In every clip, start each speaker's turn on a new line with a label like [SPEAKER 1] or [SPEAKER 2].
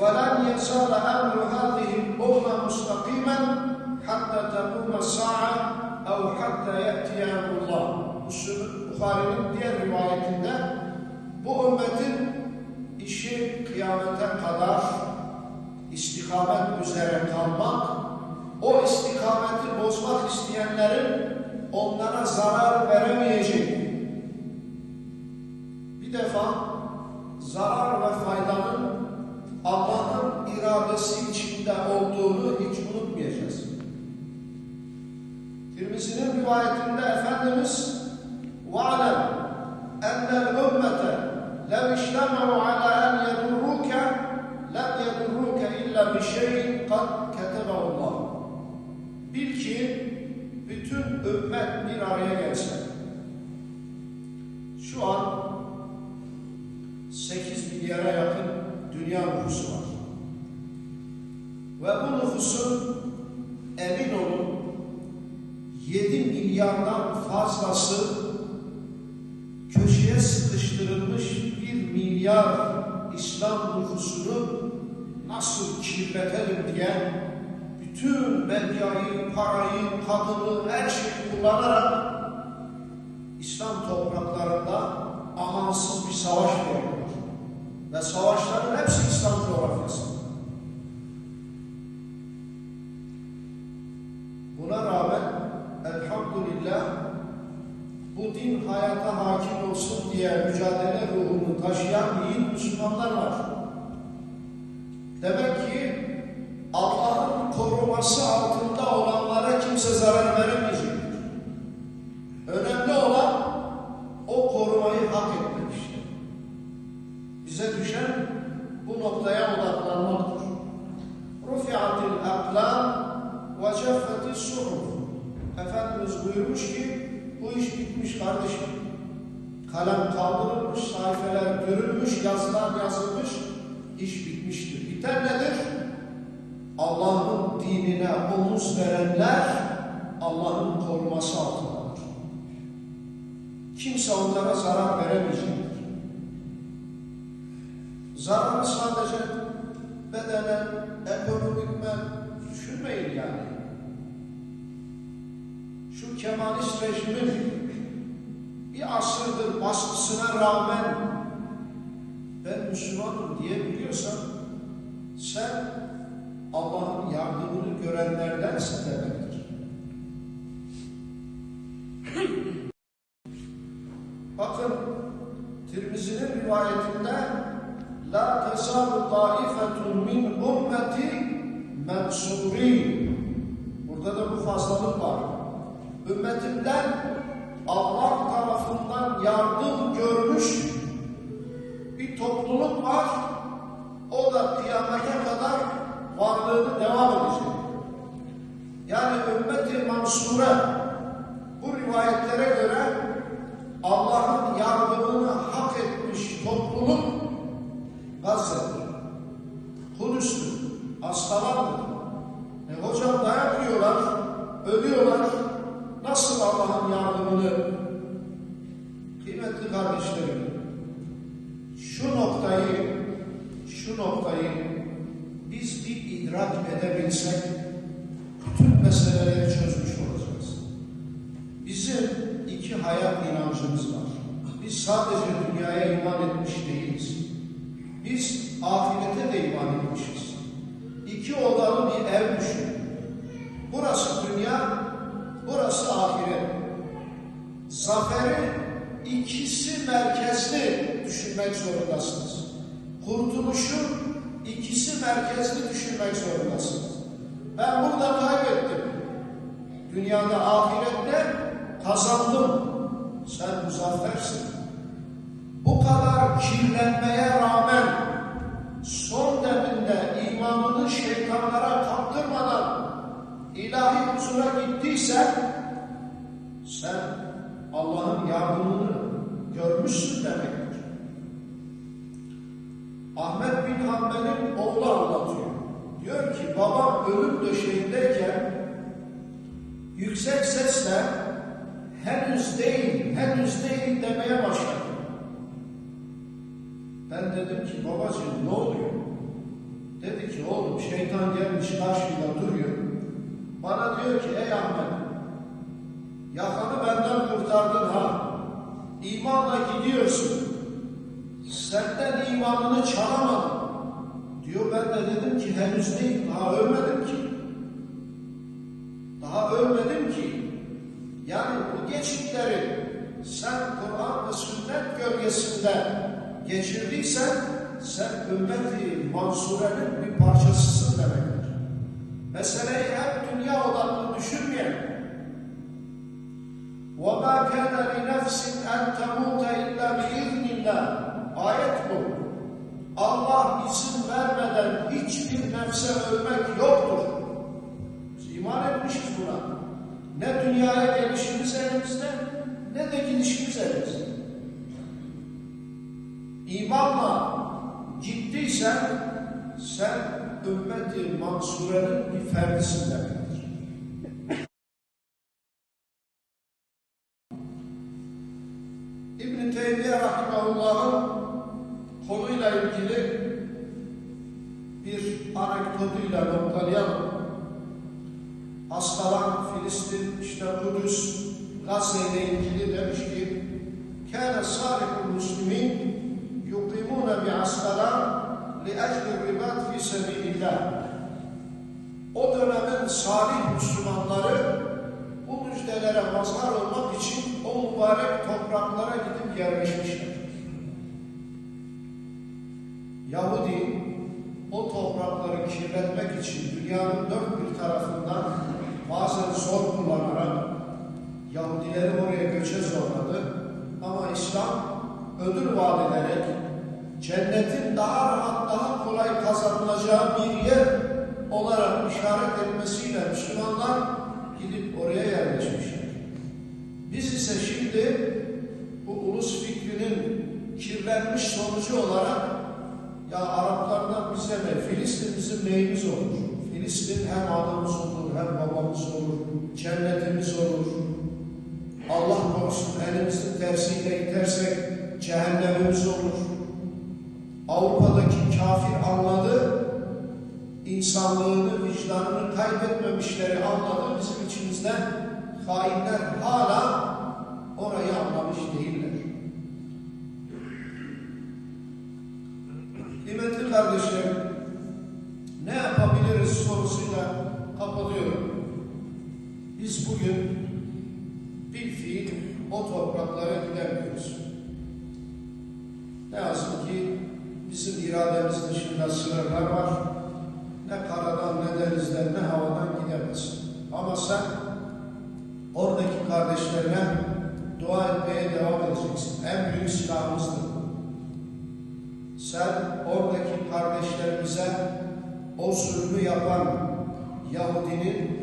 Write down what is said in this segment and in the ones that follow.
[SPEAKER 1] وَلَنْ يَزَالَ أَمْرُ هَذِهِ الْأُمَّةِ مُسْتَقِيمًا حَتَّى تَقُومَ السَّاعَةُ اَوْ حَتَّى يَأْتِيَ أَمْرُ اللّٰهِ Bukhari'nin diğer rivayetinde bu ümmetin işi kıyamete kadar istikamet üzere kalmak, o istikameti bozmak isteyenlerin onlara zarar veremeyecek. Bir defa zarar ve faydanın Allah'ın iradesi içinde olduğunu hiç unutmayacağız. Tirmizi'nin rivayetinde Efendimiz وَعْلَمْ اَنَّ الْاُمَّةَ لَوْ اِجْتَمَعُوا عَلَى اَنْ يَدُرُّوكَ لَمْ يَدُرُّوكَ اِلَّا بِشَيْءٍ milyardan fazlası köşeye sıkıştırılmış 1 milyar İslam nüfusunu nasıl kirletelim diye bütün medyayı, parayı, kadını, her şeyi kullanarak İslam topraklarında amansız bir savaş veriyorlar. Ve savaşların hepsi İslam coğrafyasında. Buna rağmen elhamdülillah bu din hayata hakim olsun diye mücadele ruhunu taşıyan yiğit Müslümanlar var. Demek ki Allah'ın koruması altında kaldırılmış, sayfeler dürülmüş, yazılar yazılmış, iş bitmiştir. Biten nedir? Allah'ın dinine omuz verenler Allah'ın koruması altındadır. Kimse onlara zarar veremeyecektir. Zararı sadece bedenen, ekonomikmen baskısına rağmen ben Müslümanım diyebiliyorsan sen Allah'ın yardımını görenlerdensin demektir. Bakın Tirmizi'nin rivayetinde La tezalu taifetun min ümmeti mensurin Burada da bu fazlalık var. Ümmetimden Allah tarafından yardım görmüş bir topluluk var. O da kıyamete kadar varlığını devam edecek. Yani ümmeti mansure bu rivayetlere göre Allah'ın yardımını hak etmiş topluluk Gazze'dir. Kudüs'tür. Hastalardır. E hocam dayak yiyorlar, ölüyorlar. Nasıl Allah'ın yardımını kıymetli kardeşlerim şu noktayı şu noktayı biz bir idrak edebilsek bütün meseleleri çözmüş olacağız. Bizim iki hayat inancımız var. Biz sadece dünyaya iman etmiş değiliz. Zorundasınız. Kurtuluşu ikisi merkezli düşünmek zorundasınız. Ben burada kaybettim. Dünyada ahirette kazandım. Sen muzaffersin. Bu kadar kirlenmeye rağmen son deminde imanını şeytanlara kaptırmadan ilahi huzura gittiysen sen Allah'ın yardımını görmüşsün demektir. Ahmet bin Hanbel'in oğlu anlatıyor. Diyor ki babam ölüm döşeğindeyken yüksek sesle henüz değil, henüz değil demeye başladı. Ben dedim ki babacığım ne oluyor? Dedi ki oğlum şeytan gelmiş karşımda duruyor. Bana diyor ki ey Ahmet yakanı benden kurtardın ha. İmanla gidiyorsun Senden imanını çalamadım. Diyor ben de dedim ki henüz değil daha ölmedim ki. Daha ölmedim ki. Yani bu geçitleri sen Kur'an ve sünnet gölgesinde geçirdiysen sen ümmeti mansurenin bir parçasısın demektir. Meseleyi hep dünya odaklı düşünmeyelim. وَمَا كَانَ لِنَفْسٍ اَنْ تَمُوتَ اِلَّا بِاِذْنِ اللّٰهِ Ayet bu. Allah izin vermeden hiçbir nefse ölmek yoktur. Biz iman etmişiz buna. Ne dünyaya gelişimiz elimizde, ne de gidişimiz elimizde. İmanla gittiysen, sen ümmeti mansurenin bir ferdisin demektir. İbn-i Teymiye Rahimahullah'ın konuyla ilgili bir anekdotuyla noktalayalım. Askalan, Filistin, işte Kudüs, Gazze ile ilgili demiş ki كان صالح المسلمين يقيمون بعسقلان لأجل الرباط في سبيل الله o dönemin salih Müslümanları kirletmek için dünyanın dört bir tarafından bazen zor kullanarak Yahudileri oraya göçe zorladı. Ama İslam ödül vaat ederek cennetin daha rahat, daha kolay kazanılacağı bir yer olarak işaret etmesiyle Müslümanlar gidip oraya yerleşmişler. Biz ise şimdi bu ulus fikrinin kirlenmiş sonucu olarak ya Araplardan bize ne? Filistin bizim neyimiz olur? Filistin hem adamız olur, hem babamız olur, cennetimiz olur. Allah korusun elimizin tersiyle itersek cehennemimiz olur. Avrupa'daki kafir anladı, insanlığını, vicdanını kaybetmemişleri anladı. Bizim içimizde hainler hala sınırlar var. Ne karadan, ne denizden, ne havadan gidemezsin. Ama sen oradaki kardeşlerine dua etmeye devam edeceksin. En büyük silahımızdır. Sen oradaki kardeşlerimize o zulmü yapan Yahudinin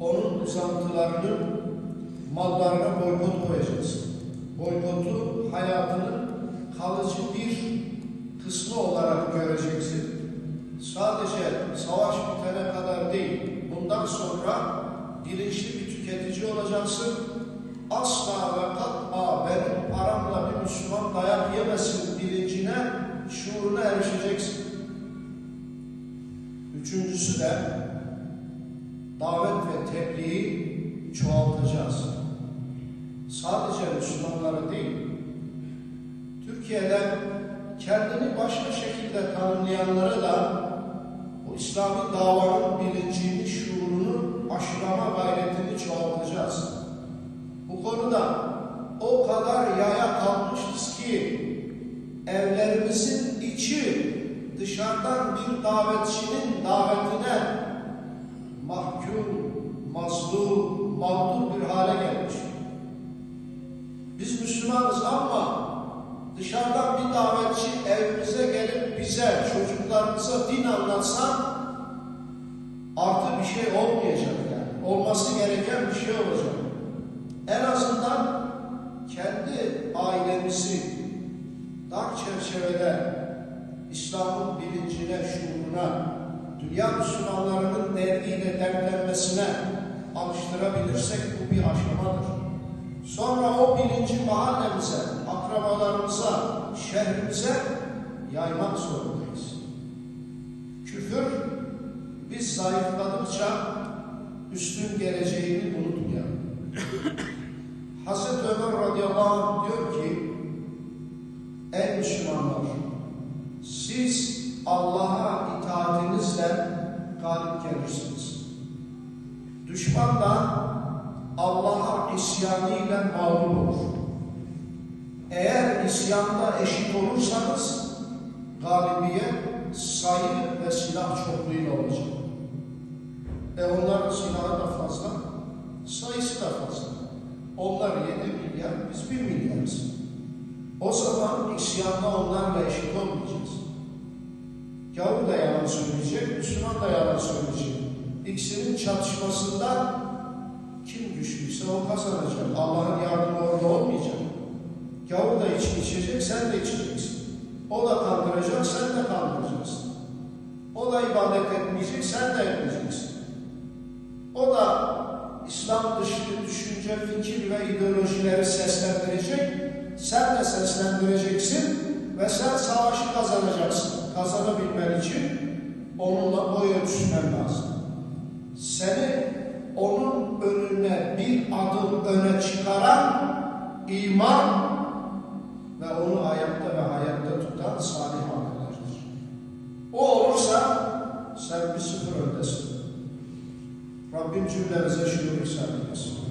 [SPEAKER 1] onun uzantılarının mallarına boykot koyacaksın. Boykotu hayatının kalıcı bir kısmı olarak göreceksin. Sadece savaş bitene kadar değil, bundan sonra bilinçli bir tüketici olacaksın. Asla ve kat'a benim paramla bir Müslüman dayak yemesin bilincine, şuuruna erişeceksin. Üçüncüsü de davet ve tebliği çoğaltacağız. Sadece Müslümanları değil, Türkiye'de kendini başka şekilde tanımlayanlara da İslami davanın bilincini, şuurunu aşılama gayretini çoğaltacağız. Bu konuda o kadar yaya kalmışız ki evlerimizin içi dışarıdan bir davetçinin davetine mahkum, mazlum, mağdur bir hale gelmiş. Biz Müslümanız ama dışarıdan bir davetçi bize, çocuklarımıza din anlatsa artı bir şey olmayacak yani. Olması gereken bir şey olacak. En azından kendi ailemizi dar çerçevede İslam'ın bilincine, şuuruna, dünya Müslümanlarının derdiyle dertlenmesine alıştırabilirsek bu bir aşamadır. Sonra o bilinci mahallemize, akrabalarımıza, şehrimize yaymak zorundayız. Küfür biz zayıfladıkça üstün geleceğini unutmayalım. Hazreti Ömer radıyallahu anh diyor ki Ey Müslümanlar siz Allah'a itaatinizle galip gelirsiniz. Düşman da Allah'a isyanıyla mağlup olur. Eğer isyanda eşit olursanız galibiyet sayı ve silah çokluğuyla olacak. E onların silahı da fazla, sayısı da fazla. Onlar 7 milyar, biz 1 milyarız. O zaman isyanda onlarla eşit olmayacağız. Gavur da yalan söyleyecek, Müslüman da yalan söyleyecek. İkisinin çatışmasında kim güçlüyse o kazanacak. Allah'ın yardımı orada olmayacak. Gavur da içki içecek, sen de içeceksin. O da kandıracak, sen de kandıracaksın. O da ibadet etmeyecek, sen de etmeyeceksin. O da İslam dışı düşünce, fikir ve ideolojileri seslendirecek, sen de seslendireceksin ve sen savaşı kazanacaksın. Kazanabilmen için onunla boy ölçüşmen lazım. Seni onun önüne bir adım öne çıkaran iman ve onu ayakta ve hayatta tutan salih amellerdir. O olursa sen bir sıfır öndesin. Rabbim cümlemize ihsan eylesin.